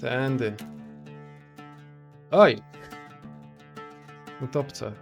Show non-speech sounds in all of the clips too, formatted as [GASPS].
Tędy. Oj! Utopce.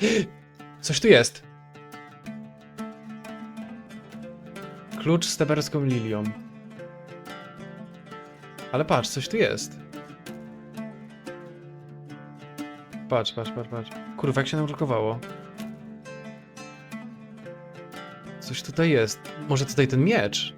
[GASPS] Coś tu jest. Klucz z teberską lilią. Ale patrz, coś tu jest. Patrz, patrz, patrz, patrz. Kurwa, jak się nam blokowało. Coś tutaj jest. Może tutaj ten miecz?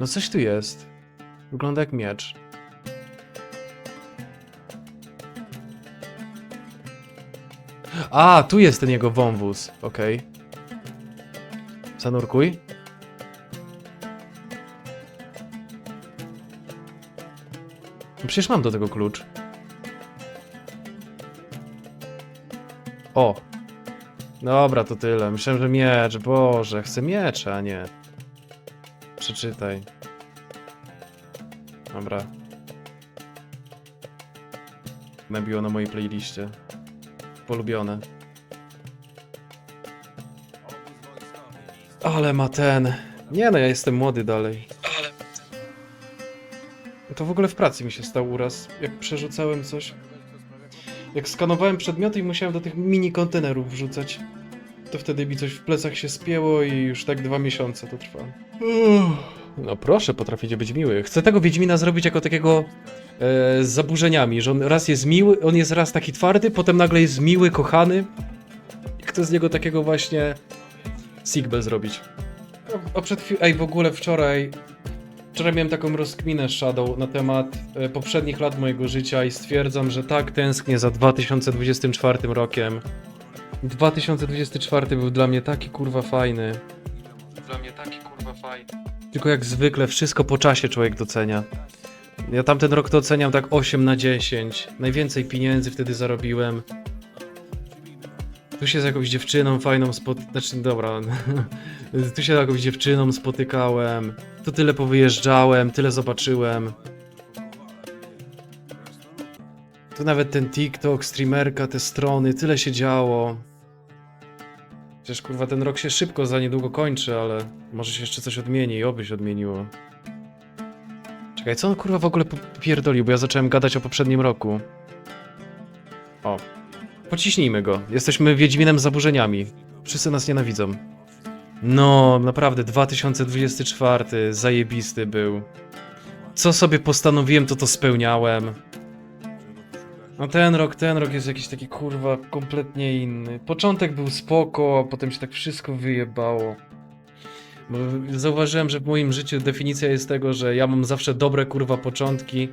No coś tu jest. Wygląda jak miecz. A, tu jest ten jego wąwóz. Okej. Zanurkuj. No przecież mam do tego klucz. O! Dobra, to tyle. Myślałem, że miecz. Boże, chcę miecza, a nie. Przeczytaj. Dobra. Nabiło na mojej playliście. Polubione. Ale ma ten. Nie no, ja jestem młody dalej. Ale To w ogóle w pracy mi się stał uraz, jak przerzucałem coś. Jak skanowałem przedmioty i musiałem do tych mini kontenerów wrzucać. To wtedy mi coś w plecach się spięło i już tak dwa miesiące to trwa. Uff. No proszę, potraficie być miły. Chcę tego Wiedźmina zrobić jako takiego e, z zaburzeniami, że on raz jest miły, on jest raz taki twardy, potem nagle jest miły, kochany. I chcę z niego takiego właśnie Sigbel zrobić. A, a przed chwilą, ej w ogóle wczoraj, wczoraj miałem taką rozkminę Shadow na temat e, poprzednich lat mojego życia i stwierdzam, że tak tęsknię za 2024 rokiem. 2024 był dla mnie taki kurwa fajny. Dla mnie taki kurwa fajny. Tylko jak zwykle wszystko po czasie człowiek docenia. Ja tamten rok to oceniam tak 8 na 10. Najwięcej pieniędzy wtedy zarobiłem. Tu się z jakąś dziewczyną fajną spot... Znaczy, dobra. [LAUGHS] tu się z jakąś dziewczyną spotykałem. Tu tyle powyjeżdżałem, tyle zobaczyłem. Tu nawet ten TikTok, streamerka, te strony, tyle się działo. Przecież kurwa ten rok się szybko za niedługo kończy, ale może się jeszcze coś odmieni i oby się odmieniło. Czekaj, co on kurwa w ogóle pierdolił, bo ja zacząłem gadać o poprzednim roku. O. Pociśnijmy go. Jesteśmy Wiedźminem z zaburzeniami. Wszyscy nas nienawidzą. No, naprawdę, 2024 zajebisty był. Co sobie postanowiłem, to to spełniałem. No ten rok, ten rok jest jakiś taki kurwa kompletnie inny. Początek był spoko, a potem się tak wszystko wyjebało. Bo zauważyłem, że w moim życiu definicja jest tego, że ja mam zawsze dobre kurwa początki,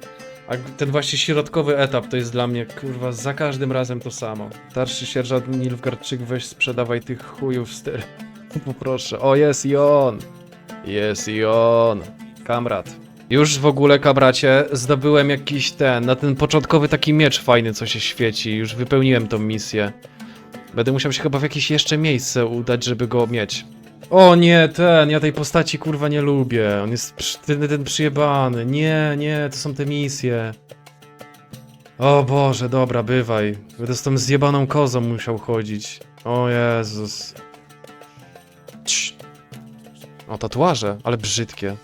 a ten właśnie środkowy etap to jest dla mnie kurwa za każdym razem to samo. Starszy sierżant Nilfgaardczyk weź sprzedawaj tych chujów ster. [LAUGHS] Poproszę. O jest i on. Jest i on. Kamrat. Już w ogóle, kabracie, zdobyłem jakiś ten, na ten początkowy taki miecz fajny, co się świeci. Już wypełniłem tą misję. Będę musiał się chyba w jakieś jeszcze miejsce udać, żeby go mieć. O nie, ten, ja tej postaci kurwa nie lubię. On jest przy, ten, ten przyjebany. Nie, nie, to są te misje. O Boże, dobra, bywaj. Będę z tą zjebaną kozą musiał chodzić. O Jezus. Cii. O, tatuaże, ale brzydkie.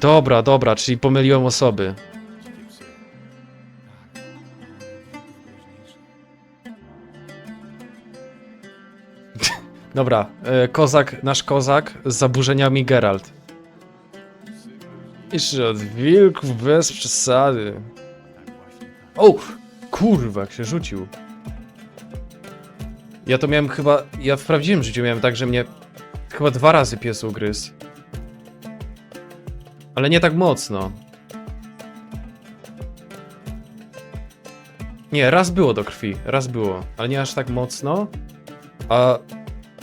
Dobra, dobra, czyli pomyliłem osoby. [LAUGHS] Dobra, e, kozak, nasz kozak z zaburzeniami Geralt. Jeszcze od wilków bez przesady. O! Kurwa, jak się rzucił. Ja to miałem chyba. Ja w prawdziwym życiu miałem tak, że mnie chyba dwa razy pies ugryzł. Ale nie tak mocno. Nie, raz było do krwi, raz było, ale nie aż tak mocno. A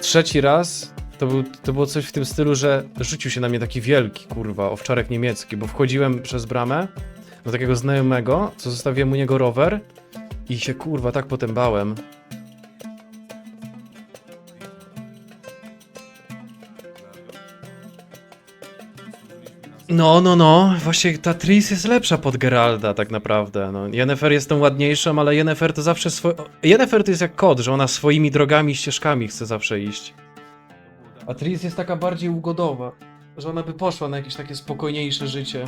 trzeci raz to, był, to było coś w tym stylu, że rzucił się na mnie taki wielki, kurwa, owczarek niemiecki, bo wchodziłem przez bramę do takiego znajomego, co zostawiłem u niego rower i się kurwa tak potem bałem. No, no, no. Właśnie ta Tris jest lepsza pod Geralda tak naprawdę. No, Yennefer jest tą ładniejszą, ale Yennefer to zawsze swoje... Yennefer to jest jak kod, że ona swoimi drogami, ścieżkami chce zawsze iść. A Tris jest taka bardziej ugodowa, że ona by poszła na jakieś takie spokojniejsze życie.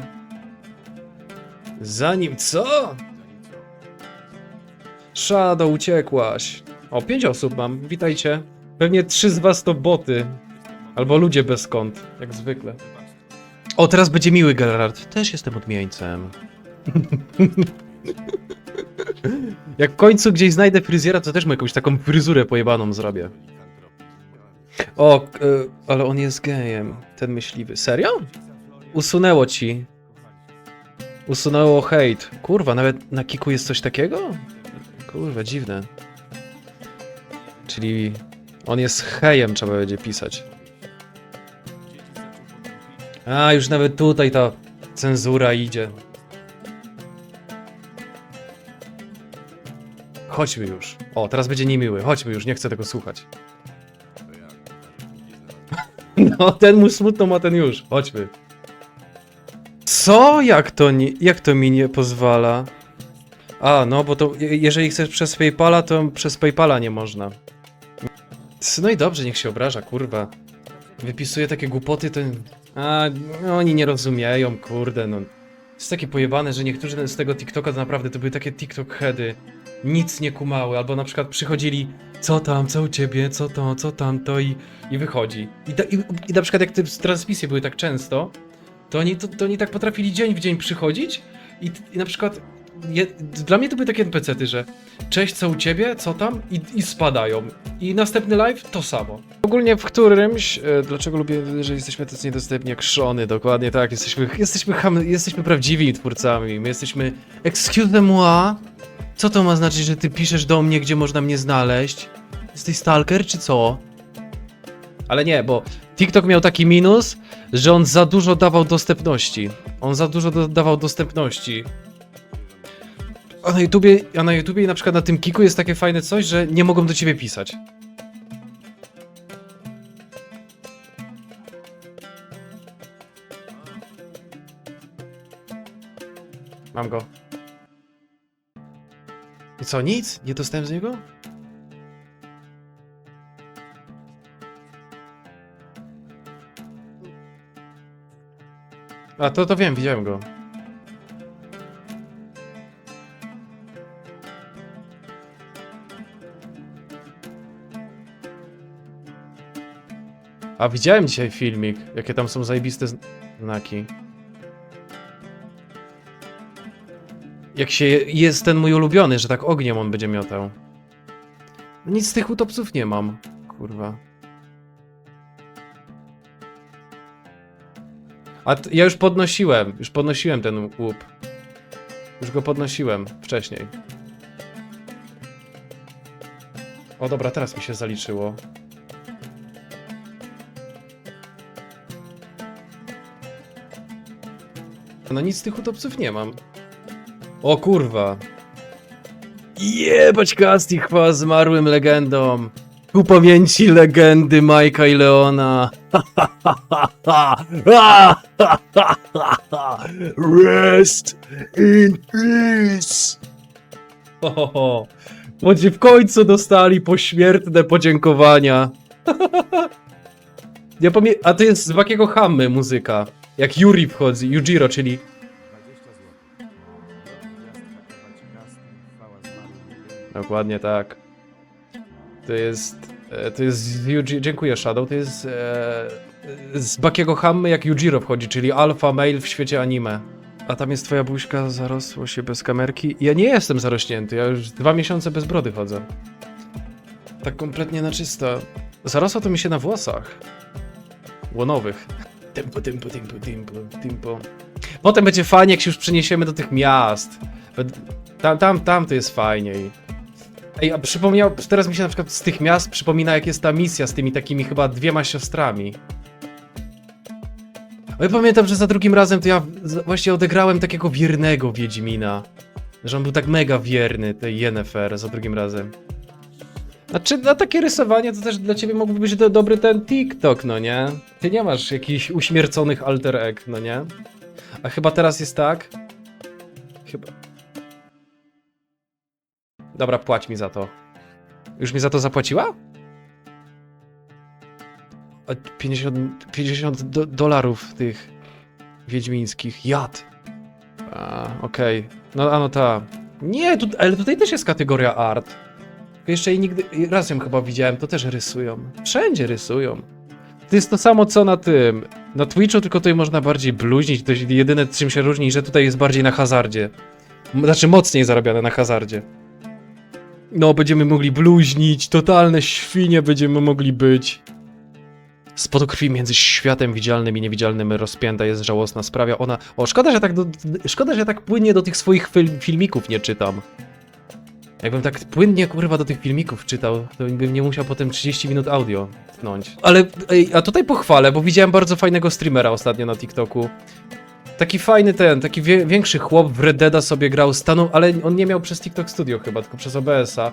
Zanim co? Shadow, uciekłaś. O, pięć osób mam, witajcie. Pewnie trzy z was to boty. Albo ludzie bez kont, jak zwykle. O, teraz będzie miły Gerard. Też jestem odmieńcem. Jak w końcu gdzieś znajdę fryzjera, to też mu jakąś taką fryzurę pojebaną zrobię. O, y, ale on jest gejem, ten myśliwy. Serio? Usunęło ci. Usunęło hejt. Kurwa, nawet na kiku jest coś takiego? Kurwa, dziwne. Czyli on jest hejem, trzeba będzie pisać. A, już nawet tutaj ta cenzura idzie. Chodźmy już. O, teraz będzie niemiły. Chodźmy już, nie chcę tego słuchać. [LAUGHS] No, ten mu smutno ma ten już. Chodźmy. Co? Jak to, nie, jak to mi nie pozwala? A, no, bo to je- jeżeli chcesz przez Paypala, to przez Paypala nie można. No i dobrze, niech się obraża, kurwa. Wypisuje takie głupoty, to... A, no, oni nie rozumieją, kurde, no. Jest takie pojebane, że niektórzy z tego TikToka to naprawdę to były takie TikTok heady. Nic nie kumały, albo na przykład przychodzili co tam, co u ciebie, co to, co tamto i, i wychodzi. I, da, i, I na przykład jak te transmisje były tak często, to oni, to, to oni tak potrafili dzień w dzień przychodzić i, i na przykład je, dla mnie to były takie NPC-ty, że cześć, co u ciebie, co tam i, i spadają. I następny live to samo. Ogólnie w którymś, e, dlaczego lubię, że jesteśmy tacy niedostępni jak szony, dokładnie tak, jesteśmy, jesteśmy, ham, jesteśmy prawdziwymi twórcami, my jesteśmy, excuse moi, co to ma znaczyć, że ty piszesz do mnie, gdzie można mnie znaleźć? Jesteś stalker, czy co? Ale nie, bo TikTok miał taki minus, że on za dużo dawał dostępności. On za dużo do, dawał dostępności. A na YouTubie, a na YouTubie i na przykład na tym Kiku jest takie fajne coś, że nie mogą do ciebie pisać. Mam go. I co, nic? Nie dostałem z niego? A, to, to wiem, widziałem go. A widziałem dzisiaj filmik, jakie tam są zajebiste zn- znaki. Jak się jest ten mój ulubiony, że tak ogniem on będzie miotał. No Nic z tych utopców nie mam. Kurwa. A ja już podnosiłem, już podnosiłem ten łup. Już go podnosiłem wcześniej. O dobra, teraz mi się zaliczyło. No nic z tych utopców nie mam. O kurwa. Jebać Kasti, chwała zmarłym legendom. Ku pamięci legendy Majka i Leona. [LAUGHS] Rest in peace. Ho, ho, ho. Będzie w końcu dostali pośmiertne podziękowania. [LAUGHS] Ja pamię... A to jest z Wakiego Hammy muzyka. Jak Yuri wchodzi, Yujiro, czyli 20 zł. Chwała zmarłym. Dokładnie tak. To jest. e, To jest Yuji, dziękuję Shadow, to jest e, z Bakiego Hammy jak Yujiro wchodzi, czyli alpha male w świecie anime. A tam jest twoja buźka, zarosło się bez kamerki. Ja nie jestem zarośnięty, ja już dwa miesiące bez brody chodzę. Tak kompletnie na czysto. Zarosło to mi się na włosach. Łonowych. Tempo, tempo, tempo, tempo, tempo. Potem będzie fajnie, jak się już przeniesiemy do tych miast. Tam, tam, tam to jest fajniej. Ej, a przypomniał, teraz mi się na przykład z tych miast przypomina, jak jest ta misja z tymi takimi chyba dwiema siostrami. Ja pamiętam, że za drugim razem to ja właśnie odegrałem takiego wiernego Wiedźmina. Że on był tak mega wierny, tej Yennefer, za drugim razem. Znaczy, na takie rysowanie to też dla ciebie mógłby być do, dobry ten TikTok, no nie? Ty nie masz jakichś uśmierconych alter egg, no nie? A chyba teraz jest tak? Chyba. Dobra, płać mi za to. Już mi za to zapłaciła? A 50, 50 do, dolarów tych wiedźmińskich. Jad. A, okej. No, a no ta. Nie, tu, ale tutaj też jest kategoria art. Jeszcze jej nigdy, raz ją chyba widziałem, to też rysują. Wszędzie rysują. To jest to samo co na tym. Na Twitchu, tylko tutaj można bardziej bluźnić. To jedyne czym się różni, że tutaj jest bardziej na hazardzie. Znaczy mocniej zarabiane na hazardzie. No, będziemy mogli bluźnić, totalne świnie będziemy mogli być. Spod krwi między światem widzialnym i niewidzialnym rozpięta jest żałosna. Sprawia ona. O, szkoda, że tak, do, szkoda, że tak płynnie do tych swoich fil- filmików nie czytam. Jakbym tak płynnie kurwa do tych filmików czytał, to bym nie musiał potem 30 minut audio tnąć. Ale, a tutaj pochwalę, bo widziałem bardzo fajnego streamera ostatnio na TikToku. Taki fajny ten, taki wie, większy chłop w Red Deada sobie grał, stanął, ale on nie miał przez TikTok Studio chyba, tylko przez OBS-a.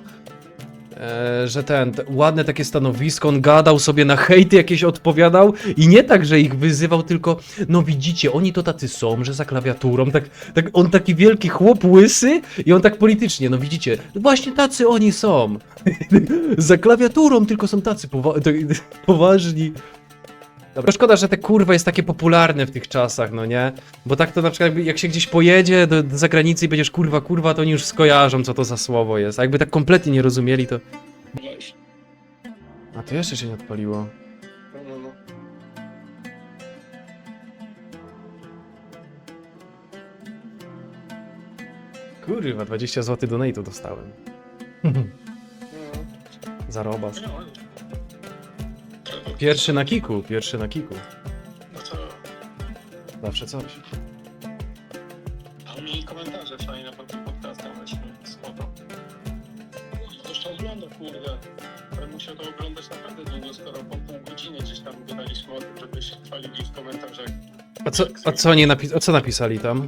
E, że ten, ładne takie stanowisko, on gadał sobie na hejty jakieś odpowiadał i nie tak, że ich wyzywał, tylko no widzicie, oni to tacy są, że za klawiaturą, tak, tak on taki wielki chłop łysy i on tak politycznie, no widzicie, właśnie tacy oni są. [LAUGHS] za klawiaturą tylko są tacy powa poważni. Dobra, szkoda, że te kurwa jest takie popularne w tych czasach, no nie? Bo tak to na przykład jakby- jak się gdzieś pojedzie do, do zagranicy i będziesz kurwa, kurwa, to oni już skojarzą, co to za słowo jest. A jakby tak kompletnie nie rozumieli, to... A to jeszcze się nie odpaliło. No, no, no. Kurwa, 20 zł donate'u dostałem. [LAUGHS] Zarobas. Pierwszy na kiku, pierwszy na kiku. no to... Zawsze coś. A mi komentarze fajne pod tym podcastem właśnie. Spoko. Ktoś to ogląda, kurde. Ale musiał to oglądać naprawdę długo, skoro po pół godziny gdzieś tam gadaliśmy o tym, żeby się chwalili w komentarzach. A co, a co, nie napi- a co napisali tam?